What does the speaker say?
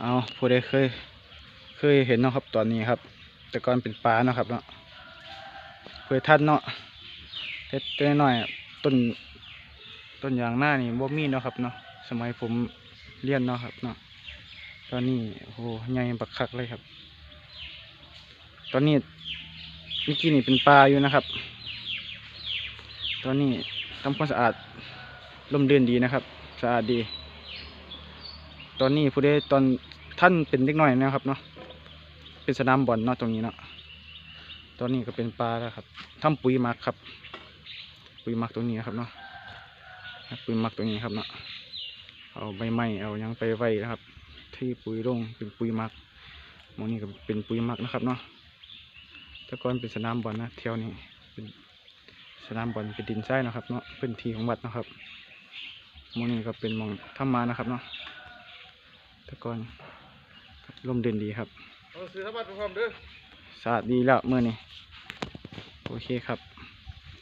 เอาผู้ใดเคย เคยเห็นเนาะครับตอนนี้ครับ แต่ก่อนเป็นปลาเนาะครับเนาะเคยทันเนาะเฮ็ดแต่น้อยต้นต้นยางหน้านี่บ่มีเนาะครับเนาะสมัยผมเรียนเนาะครับเนาะตอนนี้โอ้โหใหญ่บักคักเลยครับ ตอนนี้เมื่อกี้นี่เป็นปลาอยู่นะครับ ตอนนี้ทำความสะอาดร่มเดือนดีนะครับ สะอาดดี ตอนนี้ผู้ใดตอนท่านเป็นเล็กน้อยนะครับเนาะเป็นสนามบอลเนาะตรงนี้เนาะตอนนี้ก็เป็นปลาแล้วครับทำปุ๋ยหมักครับ ปุ๋ยหมักตรงนี้ครับเนาะปุ๋ยหมักตรงนี้ครับเนาะเอาใบไม้เอายังไปไว้นะครับ ที่ปุ๋ยลงเป็นปุ๋ยหมักมองนี้ก็เป็นปุ๋ยหมักนะครับเนาะแต่ก่อนเป็นสนามบอลนะแถวนี้เป็นสนามบอลเป็นดินทรายนะครับเนาะเป็นที่ของวัดนะครับมองนี้ก็เป็นมองถ้ามานะครับเนาะ แต่ก่อนร่มเด่นดีครับเอาซื้อธรรมะไปพร้อมเด้อสะอาดดีแล้วเมื่อนี้โอเคครับ